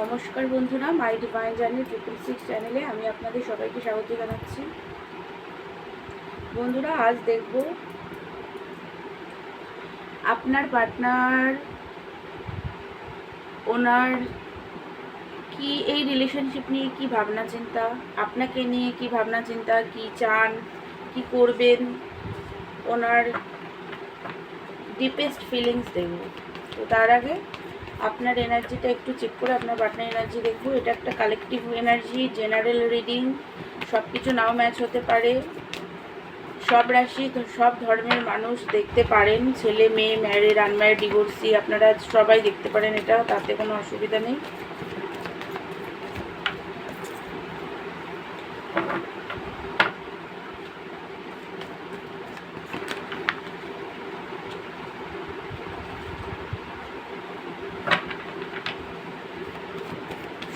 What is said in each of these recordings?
নমস্কার বন্ধুরা my divine journey triple six চ্যানেলে আমি আপনাদের সবাইকে স্বাগত জানাচ্ছি। বন্ধুরা, আজ দেখব আপনার পার্টনার ওনার কি, এই রিলেশনশিপ নিয়ে কি ভাবনা চিন্তা, আপনাকে নিয়ে কি ভাবনা চিন্তা, কি চান, কি করবেন, ওনার ডিপেস্ট ফিলিংস দেখব। তো তার আগে আপনার এনার্জিটা একটু চেক করে আপনার পার্টনার এনার্জি দেখব। এটা একটা কালেকটিভ এনার্জি জেনারেল রিডিং সব কিছু নাও ম্যাচ হতে পারে। সব রাশি, সব ধর্মের মানুষ দেখতে পারেন। ছেলে, মেয়ে ম্যারেড আনম্যারেড ডিভোর্সি আপনারা সবাই দেখতে পারেন এটা, তাতে কোনো অসুবিধা নেই।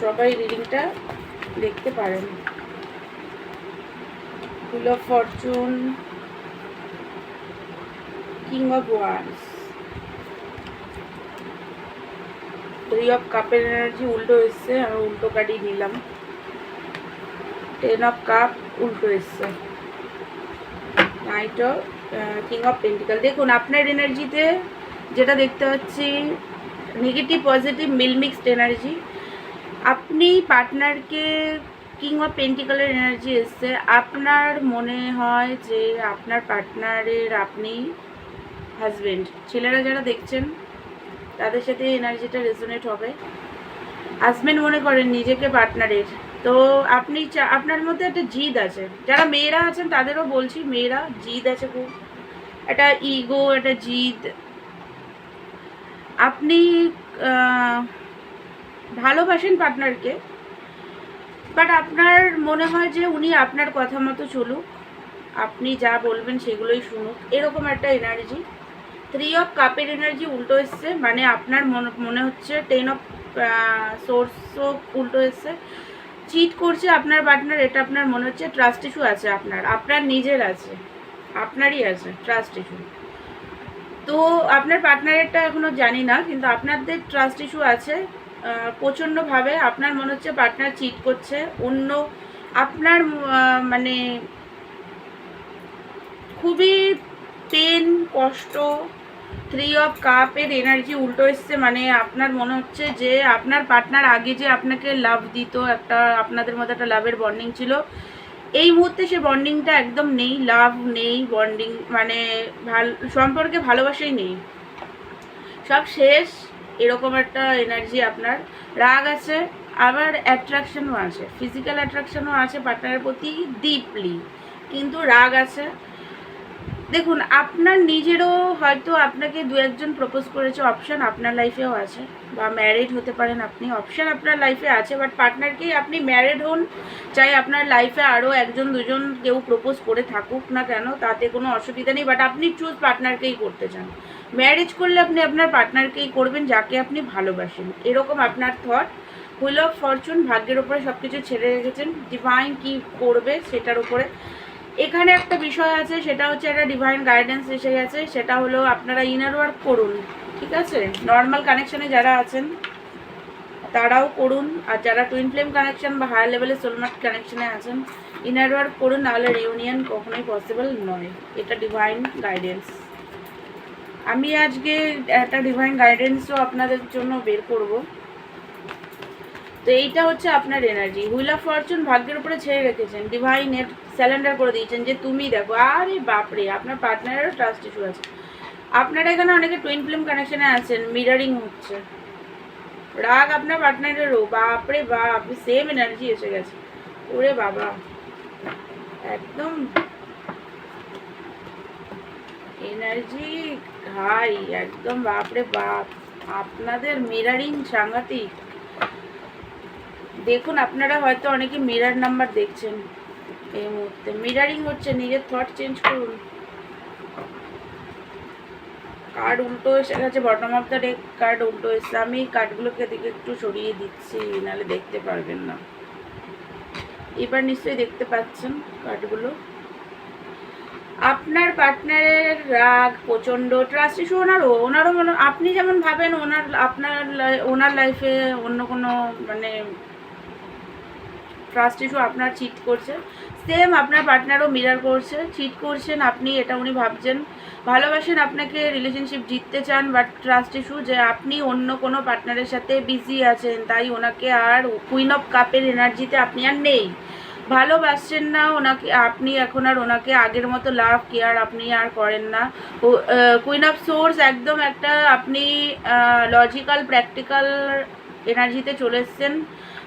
সবাই রিডিংটা দেখতে পারেন। Full of fortune king of wands three of কাপের এনার্জি উল্টো এসছে, আমি উল্টো কাটি নিলাম। টেন অফ কাপ উল্টো এসছে। Knight of king of pentacle দেখুন, আপনার এনার্জিতে যেটা দেখতে পাচ্ছি নেগেটিভ পজিটিভ মিলমিক্সড এনার্জি আপনি পার্টনারকে কিংবা পেন্টিকালের এনার্জি এসছে, আপনার মনে হয় যে আপনার পার্টনারের আপনি হাজবেন্ড ছেলেরা যারা দেখছেন, তাদের সাথে এনার্জিটা রেজোনেট হবে। হাজবেন্ড মনে করেন নিজেকে পার্টনারের। তো আপনি আপনার মধ্যে একটা জিদ আছে। যারা মেয়েরা আছেন, তাদেরও বলছি মেয়েরা জিদ আছে খুব। একটা ইগো একটা জিদ। আপনি ভালোবাসেন পার্টনারকে বাট আপনার মনে হয় যে উনি আপনার কথা মতো চলুক, আপনি যা বলবেন সেগুলোই শুনুক, এরকম একটা এনার্জি থ্রি অফ কাপের এনার্জি উল্টো এসছে মানে আপনার মনে হচ্ছে টেন অফ সোর্সও উল্টো এসছে। চিট করছে আপনার পার্টনার এটা আপনার মনে হচ্ছে ট্রাস্ট ইস্যু আছে আপনার আপনার নিজের আছে, আপনারই আছে ট্রাস্ট ইস্যু তো আপনার পার্টনারেরটা এখনও জানি না, কিন্তু আপনাদের ট্রাস্ট ইস্যু আছে প্রচণ্ডভাবে আপনার মনে হচ্ছে পার্টনার চিট করছে, অন্য আপনার মানে খুবই পেন কষ্ট থ্রি অফ কাপের এনার্জি উল্টো এসছে মানে আপনার মনে হচ্ছে যে আপনার পার্টনার আগে যে আপনাকে লাভ দিত, একটা আপনাদের মধ্যে একটা লাভের বন্ডিং ছিল, এই মুহূর্তে সে বন্ডিংটা একদম নেই লাভ নেই বন্ডিং মানে ভালো, সম্পর্কে ভালোবাসাই নেই। সব শেষ। এরকম একটা এনার্জি আপনার। রাগ আছে, আবার অ্যাট্রাকশনও আছে ফিজিক্যাল অ্যাট্রাকশনও আছে পার্টনারের প্রতি ডিপলি কিন্তু রাগ আছে। দেখুন, আপনার নিজেরও হয়তো আপনাকে দু একজন প্রপোজ করেছে অপশান আপনার লাইফেও আছে। বা ম্যারিড হতে পারেন আপনি অপশান আপনার লাইফে আছে বাট পার্টনারকেই আপনি ম্যারিড হন, চাই আপনার লাইফে আরও একজন, দুজন কেউ প্রপোজ করে থাকুক না কেন, তাতে কোনো অসুবিধা নেই বাট আপনি চুজ পার্টনারকেই করতে চান। ম্যারেজ করলে আপনি আপনার পার্টনারকেই করবেন, যাকে আপনি ভালোবাসেন। এরকম আপনার থট হুইল অফ ফরচুন ভাগ্যের উপরে সব কিছু ছেড়ে রেখেছেন ডিভাইন কি করবে সেটার উপরে এখানে একটা বিষয় আছে, সেটা হচ্ছে একটা ডিভাইন গাইডেন্স এসে গেছে, সেটা হলো আপনারা ইনার ওয়ার্ক করুন, ঠিক আছে? নর্মাল কানেকশনে যারা আছেন, তারাও করুন। আর যারা টুইন ফ্লেম কানেকশন বা হায়ার লেভেলের সোলমার্ট কানেকশনে আছেন ইনার ওয়ার্ক করুন, নাহলে রিউনিয়ন কখনোই পসিবল নয়। এটা ডিভাইন গাইডেন্স আমি আজকে একটা ডিভাইন গাইডেন্সও আপনাদের জন্য বের করব। তো এইটা হচ্ছে আপনার এনার্জি হুইল অফ ফরচুন ভাগ্যের উপরে ছেড়ে রেখেছেন। ডিভাইন নেট স্যালেন্ডার করে দিয়েছেন যে তুমি দেখো, আরে বাপরে, আপনার পার্টনারেরও ট্রাস্ট ইস্যু আছে। আপনারা এখানে অনেকে টুইন ফিল্ম কানেকশানে আছেন মিরারিং হচ্ছে। রাগ আপনার পার্টনারেরও বাপরে বাপ সেম এনার্জি এসে গেছে। ওরে বাবা, একদম এনার্জি হাই একদম বাপরে বাপ। আপনাদের মিরারিং সাংঘাতিক। দেখুন, আপনারা হয়তো অনেকে মিরার নাম্বার দেখছেন এই মুহূর্তে। মিরারিং হচ্ছে, নিজের থট চেঞ্জ করুন। কার্ড উল্টো এসে গেছে bottom of the deck card উল্টো এসে আমি কার্ডগুলোকে দিকে একটু সরিয়ে দিচ্ছি, নাহলে দেখতে পারবেন না। এবার নিশ্চয়ই দেখতে পাচ্ছেন কার্ডগুলো আপনার পার্টনারের রাগ, প্রচণ্ড ট্রাস্ট ইস্যু ওনারও ওনারও মনে, আপনি যেমন ভাবেন ওনার, আপনার ওনার লাইফে অন্য কোনো মানে ট্রাস্ট ইস্যু আপনার চিট করছে। সেম আপনার পার্টনারও মিরার করছে চিট করছেন আপনি, এটা উনি ভাবছেন। ভালোবাসেন আপনাকে রিলেশনশিপ জিততে চান বাট ট্রাস্ট ইস্যু যে আপনি অন্য কোনো পার্টনারের সাথে বিজি আছেন, তাই ওনাকে আর কুইন অফ কাপের এনার্জিতে আপনি আর নেই। ভালোবাসছেন না, ওনাকে, আপনি এখন আর ওনাকে আগের মতো লাভ কেয়ার আপনি আর করেন না। কুইন অফ সোর্স একদম একটা আপনি লজিক্যাল প্র্যাকটিক্যাল এনার্জিতে চলে এসছেন।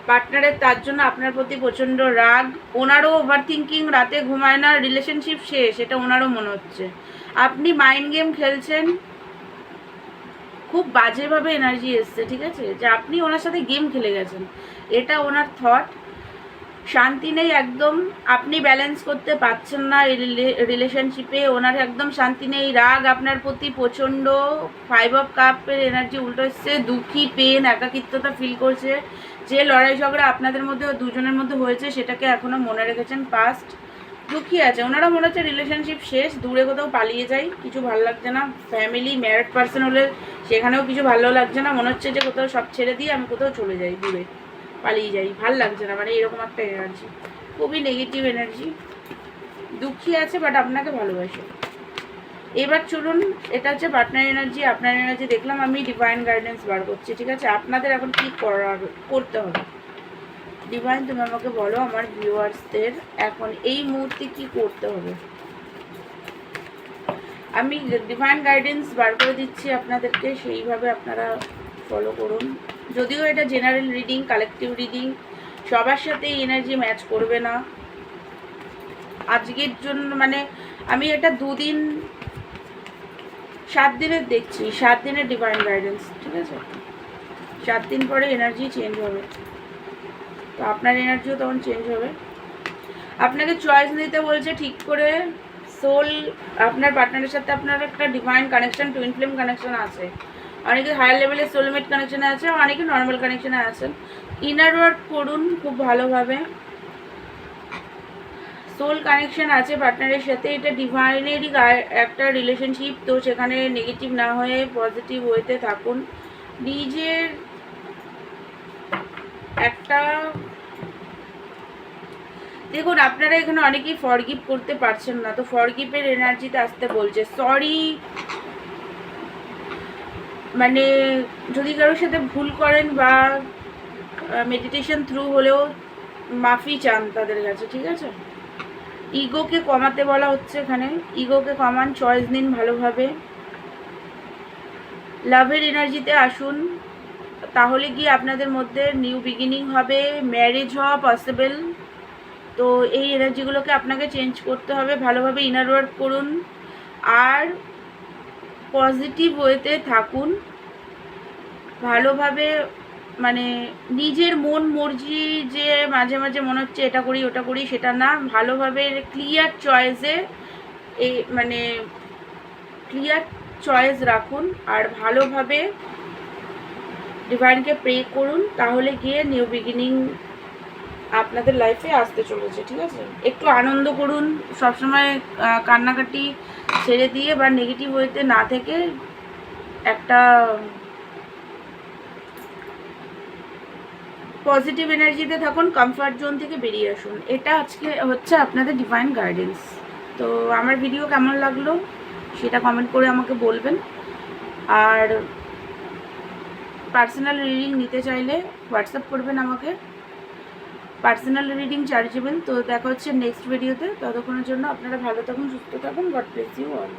পার্টনারের তার জন্য আপনার প্রতি প্রচণ্ড রাগ। ওনারও ওভার থিঙ্কিং রাতে ঘুমায় না রিলেশনশিপ শেষ, এটা ওনারও মনে হচ্ছে। আপনি মাইন্ড গেম খেলছেন, খুব বাজেভাবে এনার্জি এসছে, ঠিক আছে? যে আপনি ওনার সাথে গেম খেলে গেছেন। এটা ওনার থট শান্তি নেই, একদম আপনি ব্যালেন্স করতে পারছেন না রিলেশনশিপে ওনার একদম শান্তি নেই, রাগ আপনার প্রতি প্রচণ্ড। ফাইভ অফ কাপের এনার্জি উল্টো এসছে, দুঃখী পেন একাকিত্বতা ফিল করছে। যে লড়াই ঝগড়া আপনাদের মধ্যে দুজনের মধ্যে হয়েছে, সেটাকে এখনও মনে রেখেছেন পাস্ট দুঃখী আছে। ওনারা মনে হচ্ছে রিলেশনশিপ শেষ, দূরে কোথাও পালিয়ে যাই, কিছু ভালো লাগছে না। ফ্যামিলি ম্যারিড পার্সন হলে সেখানেও কিছু ভালো লাগছে না। মনে হচ্ছে যে কোথাও সব ছেড়ে দিয়ে আমি কোথাও চলে যাই, দূরে। পালিয়ে যাই, ভালো লাগছে না মানে এরকম একটা এনার্জি খুবই নেগেটিভ এনার্জি দুঃখী আছে বাট আপনাকে ভালোবাসে। এবার চলুন, এটা হচ্ছে পার্টনার এনার্জি আপনার এনার্জি দেখলাম, আমি ডিভাইন গাইডেন্স বার করছি, ঠিক আছে? আপনাদের এখন কি করার করতে হবে? ডিভাইন তুমি আমাকে বলো, আমার ভিউয়ার্সদের এখন এই মুহূর্তে কি করতে হবে? আমি ডিভাইন গাইডেন্স বার করে দিচ্ছি আপনাদেরকে, সেইভাবে আপনারা ফলো করুন। যদিও এটা জেনারেল রিডিং কালেকটিভ রিডিং সবার সাথে এনার্জি ম্যাচ করবে না। আজকের জন্য মানে আমি এটা দুদিন, সাত দিনের দেখছি, সাত দিনের ডিভাইন গাইডেন্স ঠিক আছে? সাত দিন পরে এনার্জি চেঞ্জ হবে। তো আপনার এনার্জিও তখন চেঞ্জ হবে। আপনাকে চয়েস নিতে বলছে ঠিক করে সোল আপনার পার্টনারের সাথে আপনার একটা divine connection twin flame connection আছে। অনেকে হায়ার লেভেলের সোলমেট কানেকশনে আছে, অনেকে নর্মাল কানেকশনে আছেন ইনার ওয়ার্ক করুন খুব ভালোভাবে। সোল কানেকশন আছে পার্টনারের সাথে, এটা ডিভাইনেরই একটা রিলেশনশিপ তো সেখানে নেগেটিভ না হয়ে পজিটিভ ওয়েতে থাকুন। নিজের একটা দেখুন, আপনারা এখানে অনেকেই ফরগিভ করতে পারছেন না, তো ফরগিভের এনার্জিতে আসতে বলছে। সরি মানে যদি কারোর সাথে ভুল করেন বা মেডিটেশন থ্রু হলেও মাফি চান তাদের কাছে, ঠিক আছে? ইগোকে কমাতে বলা হচ্ছে এখানে। ইগোকে কমান চয়েস নিন ভালোভাবে। লাভের এনার্জিতে আসুন। তাহলে গিয়ে আপনাদের মধ্যে নিউ বিগিনিং হবে ম্যারেজ হওয়া পসিবল তো এই এনার্জিগুলোকে আপনাকে চেঞ্জ করতে হবে, ভালোভাবে ইনার ওয়ার্ক করুন। আর পজিটিভ ওয়েতে থাকুন। ভালোভাবে মানে নিজের মন মর্জি যে মাঝে মাঝে মনে হচ্ছে এটা করি, ওটা করি, সেটা না। ভালোভাবে ক্লিয়ার চয়েসে এই মানে ক্লিয়ার চয়েস রাখুন আর ভালোভাবে ডিভাইনকে প্রে করুন, তাহলে গিয়ে নিউ বিগিনিং আপনাদের লাইফে আসতে চলেছে, ঠিক আছে? একটু আনন্দ করুন, সবসময় কান্নাকাটি ছেড়ে দিয়ে বা নেগেটিভ ওয়েতে না থেকে একটা পজিটিভ এনার্জিতে থাকুন কমফর্ট জোন থেকে বেরিয়ে আসুন। এটা আজকে হচ্ছে আপনাদের ডিভাইন গাইডেন্স তো আমার ভিডিও কেমন লাগল সেটা কমেন্ট করে আমাকে বলবেন। আর পার্সোনাল রিডিং নিতে চাইলে হোয়াটসঅ্যাপ করবেন আমাকে। Personal reading chargeable. তো দেখা হচ্ছে নেক্সট ভিডিওতে ততক্ষণের জন্য আপনারা ভালো থাকুন, সুস্থ থাকুন। God bless you all